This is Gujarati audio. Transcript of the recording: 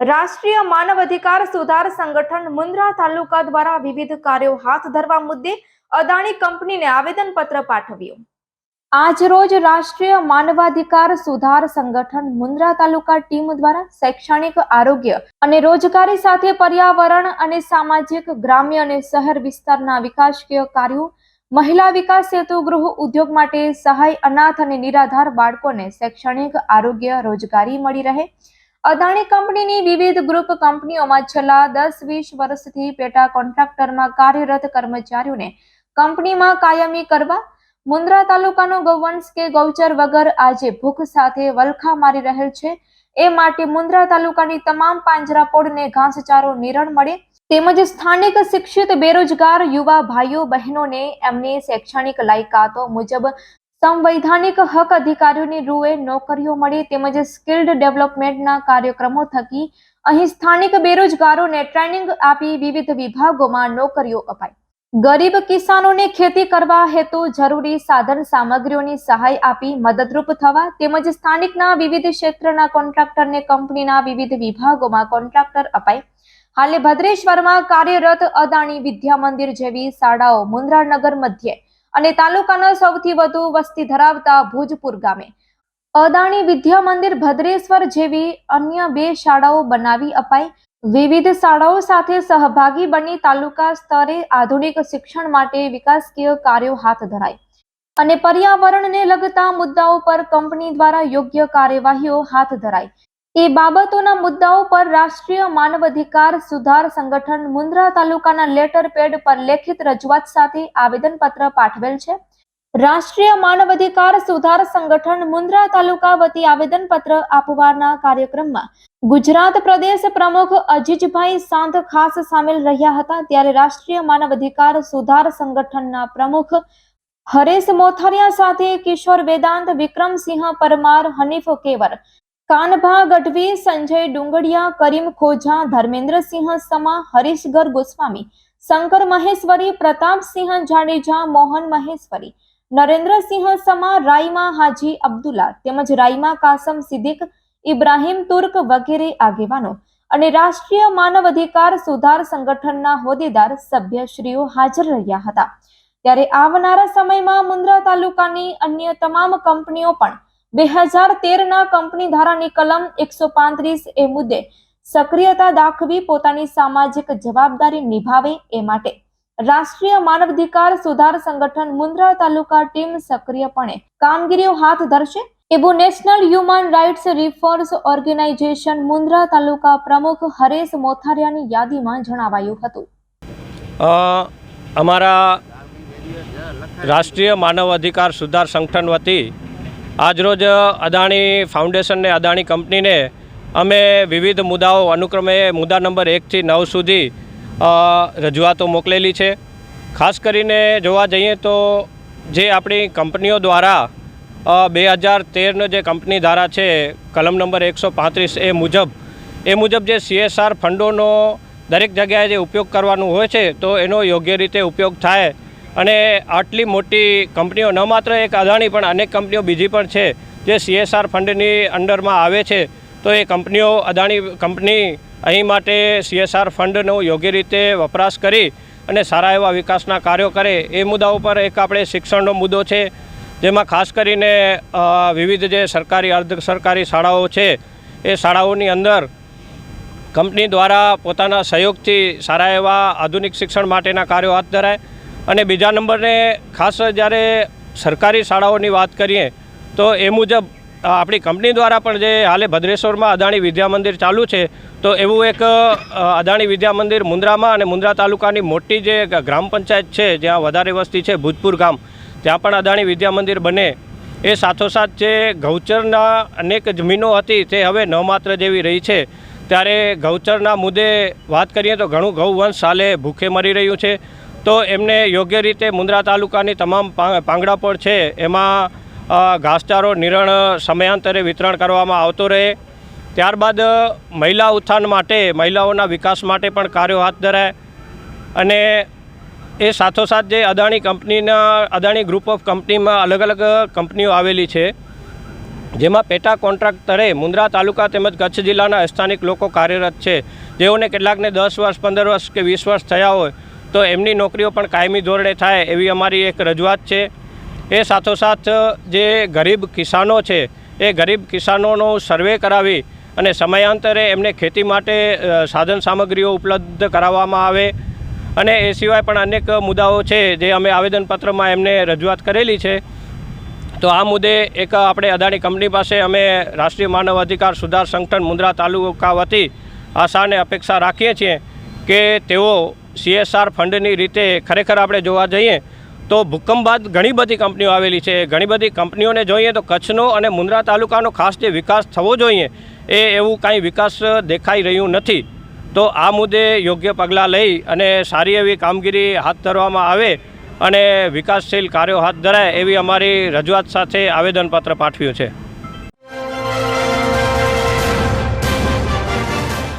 રાષ્ટ્રીય માનવ અધિકાર સુધાર સંગઠન મુન્દ્રા તાલુકા દ્વારા વિવિધ કાર્યો હાથ ધરવા મુદ્દે અદાણી કંપનીને આવેદનપત્ર પાઠવ્યું. આજ રોજ રાષ્ટ્રીય માનવાધિકાર સુધાર સંગઠન મુન્દ્રા તાલુકા ટીમ દ્વારા શૈક્ષણિક, આરોગ્ય અને રોજગારી સાથે પર્યાવરણ અને સામાજિક, ગ્રામ્ય અને શહેર વિસ્તારના વિકાસકીય કાર્યો, મહિલા વિકાસ સેતુ ગૃહ ઉદ્યોગ માટે સહાય, અનાથ અને નિરાધાર બાળકોને શૈક્ષણિક, આરોગ્ય, રોજગારી મળી રહે. અદાણી કંપનીની વિવિધ ગ્રુપ કંપનીઓમાં છેલ્લા દસ વીસ વર્ષથી પેટા કોન્ટ્રાક્ટરમાં કાર્યરત કર્મચારીઓને કંપનીમાં કાયમી કરવા, મુન્દ્રા તાલુકાનો ગૌવંશ કે ગૌચર વગર આજે ભૂખ સાથે વલખા મારી રહેલ છે. એ માટે મુન્દ્રા તાલુકાની તમામ પાંજરાપોળને ઘાસચારો નિરણ મળે. તેમજ સ્થાનિક શિક્ષિત બેરોજગાર યુવા ભાઈઓ બહેનોને એમની શૈક્ષણિક લાયકાતો મુજબ સંવૈધાનિક હક અધિકારીઓની રૂએ નોકરીઓ મળી તેમજ સ્કિલ્ડ ડેવલપમેન્ટના કાર્યક્રમો થકી અહીં સ્થાનિક બેરોજગારોને ટ્રેનિંગ આપી વિવિધ વિભાગોમાં નોકરીઓ અપાય ગરીબ કિસાનોને ખેતી કરવા હેતુ જરૂરી સાધન સામગ્રીઓની સહાય આપી મદદરૂપ થવા તેમજ સ્થાનિકના વિવિધ ક્ષેત્રના કોન્ટ્રાક્ટરને કંપનીના વિવિધ વિભાગોમાં કોન્ટ્રાક્ટર અપાય હાલે ભદ્રેશ્વરમાં કાર્યરત અદાણી વિદ્યા મંદિર જેવી શાળાઓ મુન્દ્રાનગર મધ્યે અને તાલુકાના સૌથી વધુ વસ્તી ધરાવતા ભુજપુર ગામે. અદાણી વિદ્યા મંદિર ભદ્રેશ્વર જેવી અન્ય બે શાળાઓ બનાવી અપાય વિવિધ શાળાઓ સાથે સહભાગી બની તાલુકા સ્તરે આધુનિક શિક્ષણ માટે વિકાસકીય કાર્યો હાથ ધરાય અને પર્યાવરણને લગતા મુદ્દાઓ પર કંપની દ્વારા યોગ્ય કાર્યવાહીઓ હાથ ધરાય એ બાબતોના મુદ્દાઓ પર રાષ્ટ્રીય માનવ અધિકાર સુધાર સંગઠન મુન્દ્રા તાલુકાના લેટર પેડ પર લેખિત રજૂઆત સાથે આવેદનપત્ર પાઠવેલ છે. રાષ્ટ્રીય માનવ અધિકાર સુધાર સંગઠન મુન્દ્રા તાલુકા વતી આવેદનપત્ર આપવાના કાર્યક્રમમાં ગુજરાત પ્રદેશ પ્રમુખ અજીજભાઈ સાંત ખાસ સામેલ રહ્યા હતા. ત્યારે રાષ્ટ્રીય માનવ અધિકાર સુધાર સંગઠનના પ્રમુખ હરેશ મોથરિયા સાથે કિશોર વેદાંત, વિક્રમસિંહ પરમાર, હનીફ કેવર કાનભા ગઢવી, સંજય ડુંગડિયા કરીમ ખોજા, ધર્મેન્દ્રસિંહ સમા, હરીશગર ગોસ્વામી, શંકર મહેશ્વરી, પ્રતાપસિંહ જાડેજા, મોહન મહેશ્વરી, નરેન્દ્રસિંહ સમા રાઈમા હાજી અબ્દુલ્લા તેમજ રાઈમા કાસમ સિદ્દીક, ઇબ્રાહિમ તુર્ક વગેરે આગેવાનો અને રાષ્ટ્રીય માનવ અધિકાર સુધાર સંગઠનના હોદ્દેદાર સભ્યશ્રીઓ હાજર રહ્યા હતા. ત્યારે આવનારા સમયમાં મુન્દ્રા તાલુકાની અન્ય તમામ કંપનીઓ પણ બે હજાર તેરના કંપની ધારાની કલમ એકસો પાંત્રીસ એ મુદ્દે સક્રિયતા દાખવી પોતાની સામાજિક જવાબદારી નિભાવે એ માટે. રાષ્ટ્રીય માનવ અધિકાર સુધાર સંગઠન મુન્દ્રા તાલુકા ટીમ સક્રિયપણે કામગીરીઓ હાથ ધરશે એવું national human rights reform organisation Mundra taluka પ્રમુખ હરેશ મોથારિયાની યાદીમાં જણાવાયું હતું. અમારા રાષ્ટ્રીય માનવ અધિકાર સુધાર સંગઠન વતી આજરોજ અદાણી ફાઉન્ડેશનને અદાણી કંપનીને અમે વિવિધ મુદ્દાઓ અનુક્રમે મુદ્દા નંબર એકથી નવ સુધી રજૂઆતો મોકલેલી છે. ખાસ કરીને જોવા જઈએ તો જે આપણી કંપનીઓ દ્વારા બે હજાર તેરનો જે કંપની ધારા છે, કલમ નંબર એકસો પાંત્રીસ એ મુજબ એ મુજબ જે સીએસઆર ફંડોનો દરેક જગ્યાએ જે ઉપયોગ કરવાનું હોય છે, તો એનો યોગ્ય રીતે ઉપયોગ થાય. અને આટલી મોટી કંપનીઓ, ન માત્ર એક અદાણી પણ અનેક કંપનીઓ બીજી પણ છે, જે સીએસઆર ફંડની અંડરમાં આવે છે, તો એ કંપનીઓ, અદાણી કંપની અહીં માટે સીએસઆર ફંડનો યોગ્ય રીતે વપરાશ કરી અને સારા એવા વિકાસના કાર્યો કરે, એ મુદ્દા ઉપર એક આપણે શિક્ષણનો મુદ્દો છે, જેમાં ખાસ કરીને વિવિધ જે સરકારી, અર્ધ સરકારી શાળાઓ છે, એ શાળાઓની અંદર કંપની દ્વારા પોતાના સહયોગથી સારા એવા આધુનિક શિક્ષણ માટેના કાર્યો હાથ ધરાય અને બીજા નંબરને ખાસ જ્યારે સરકારી શાળાઓની વાત કરીએ, તો એ મુજબ આપણી કંપની દ્વારા પણ જે હાલે ભદ્રેશ્વરમાં અદાણી વિદ્યા મંદિર ચાલુ છે, તો એવું એક અદાણી વિદ્યા મંદિર મુન્દ્રામાં અને મુન્દ્રા તાલુકાની મોટી જે ગ્રામ પંચાયત છે, જ્યાં વધારે વસ્તી છે, ભૂતપુર ગામ, ત્યાં પણ અદાણી વિદ્યા મંદિર બને. એ સાથોસાથ જે ગૌચરના અનેક જમીનો હતી, તે હવે ન માત્ર જેવી રહી છે, ત્યારે ગૌચરના મુદ્દે વાત કરીએ તો ઘણું ગૌવંશ સાલે ભૂખે મરી રહ્યું છે. તો એમને યોગ્ય રીતે મુન્દ્રા તાલુકાની તમામ પાંગડા પાંગડાપોળ છે, એમાં ઘાસચારો નિરણ સમયાંતરે વિતરણ કરવામાં આવતો રહે. ત્યારબાદ, મહિલા ઉત્થાન માટે, મહિલાઓના વિકાસ માટે પણ કાર્યો હાથ ધરાય. અને એ સાથોસાથ જે અદાણી કંપનીના, અદાણી ગ્રુપ ઓફ કંપનીમાં અલગ અલગ કંપનીઓ આવેલી છે. જેમાં પેટા કોન્ટ્રાક્ટ તરે મુન્દ્રા તાલુકા તેમજ કચ્છ જિલ્લાના સ્થાનિક લોકો કાર્યરત છે. જેઓને કેટલાકને દસ વર્ષ, પંદર વર્ષ કે વીસ વર્ષ થયા હોય તો એમની નોકરીઓ પણ કાયમી ધોરણે થાય એવી અમારી એક રજૂઆત છે. એ સાથોસાથ જે ગરીબ કિસાનો છે, એ ગરીબ કિસાનોનો સર્વે કરાવી અને સમયાંતરે એમને ખેતી માટે સાધન સામગ્રીઓ ઉપલબ્ધ કરાવવામાં આવે. અને એ સિવાય પણ અનેક મુદ્દાઓ છે જે અમે આવેદનપત્રમાં એમને રજૂઆત કરેલી છે. તો આ મુદ્દે એક આપણે અદાણી કંપની પાસે અમે રાષ્ટ્રીય માનવ અધિકાર સુધાર સંગઠન મુન્દ્રા તાલુકા વતી આશા અને અપેક્ષા રાખીએ છીએ કે તેઓ સીએસઆર ફંડની રીતે ખરેખર આપણે જોવા જઈએ તો ભૂકંપ બાદ ઘણી બધી કંપનીઓ આવેલી છે. ઘણી બધી કંપનીઓને જોઈએ તો કચ્છનો અને મુન્દ્રા તાલુકાનો ખાસ જે વિકાસ થવો જોઈએ એ એવું કાંઈ વિકાસ દેખાઈ રહ્યું નથી. તો આ મુદ્દે યોગ્ય પગલાં લઈ અને સારી એવી કામગીરી હાથ ધરવામાં આવે અને વિકાસશીલ કાર્યો હાથ ધરાય એવી અમારી રજૂઆત સાથે આવેદનપત્ર પાઠવ્યું છે.